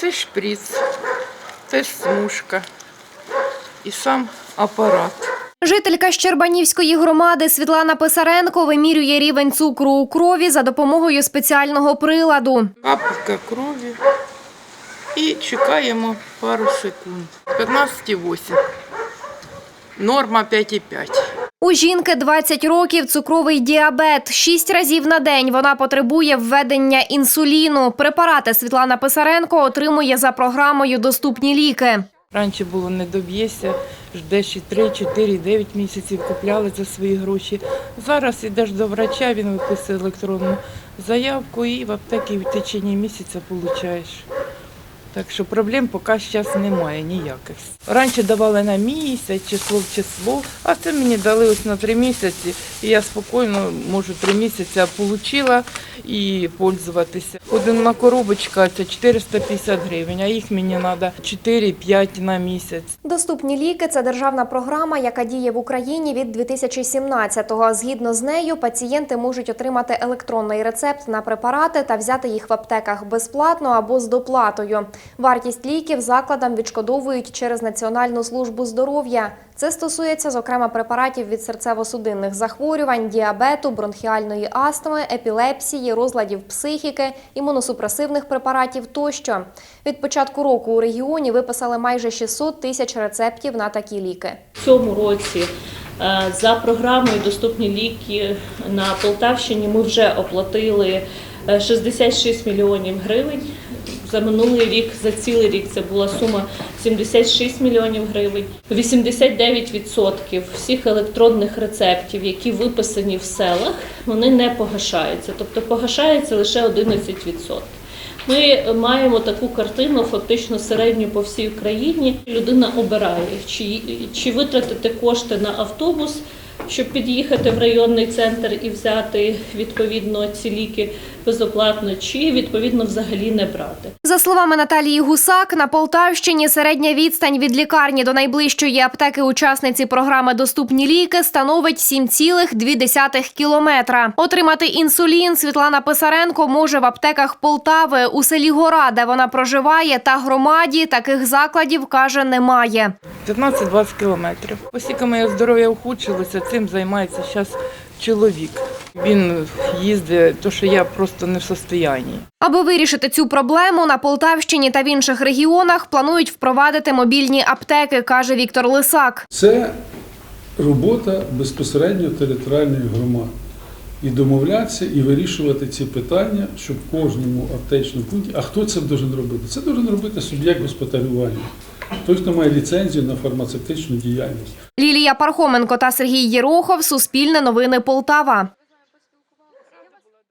Це шприц, це смужка і сам апарат. Жителька Щербанівської громади Світлана Писаренко вимірює рівень цукру у крові за допомогою спеціального приладу. Капелька крові. І чекаємо пару секунд. 15,8. Норма 5,5. У жінки 20 років цукровий діабет. Шість разів на день вона потребує введення інсуліну. Препарати Світлана Писаренко отримує за програмою Доступні ліки. Раніше було не доб'єшся, ждеш і 3, 4, 9 місяців купляли за свої гроші. Зараз йдеш до врача, він виписує електронну заявку і в аптеці в течение місяця получаєш. Так що проблем поки зараз немає ніяких. Раніше давали на місяць, число в число, а це мені дали ось на три місяці. І я спокійно можу три місяці отримала і пользуватися. Одна коробочка це 450 гривень, а їх мені треба 4-5 на місяць. Доступні ліки це державна програма, яка діє в Україні від 2017-го. Згідно з нею, пацієнти можуть отримати електронний рецепт на препарати та взяти їх в аптеках безплатно або з доплатою. Вартість ліків закладам відшкодовують через Національну службу здоров'я. Це стосується, зокрема, препаратів від серцево-судинних захворювань, діабету, бронхіальної астми, епілепсії, розладів психіки, імуносупресивних препаратів тощо. Від початку року у регіоні виписали майже 600 тисяч рецептів на такі ліки. В цьому році е, за програмою Доступні ліки на Полтавщині ми вже оплатили е, 66 мільйонів гривень. За минулий рік, за цілий рік це була сума 76 мільйонів гривень. 89% всіх електронних рецептів, які виписані в селах, вони не погашаються, тобто погашається лише 11%. Ми маємо таку картину, фактично середню по всій Україні. Людина обирає, чи, чи витратити кошти на автобус, щоб під'їхати в районний центр і взяти відповідно ці ліки безоплатно, чи відповідно взагалі не брати. За словами Наталії Гусак, на Полтавщині середня відстань від лікарні до найближчої аптеки учасниці програми Доступні ліки становить 7,2 кілометра. Отримати інсулін Світлана Писаренко може в аптеках Полтави у селі Гора, де вона проживає, та громаді таких закладів каже немає. 15-20 кілометрів. Оскільки моє здоров'я ухудшилося, цим займається зараз чоловік. Він їздить, то що я просто не в состоянні. Аби вирішити цю проблему на Полтавщині та в інших регіонах планують впровадити мобільні аптеки, каже Віктор Лисак. Це робота безпосередньо територіальної громади. І домовлятися, і вирішувати ці питання, щоб в кожному аптечному пункті. А хто це має робити? Це має робити суб'єкт господарювання. Той, хто має ліцензію на фармацевтичну діяльність. Лілія Пархоменко та Сергій Єрохов. Суспільне новини Полтава.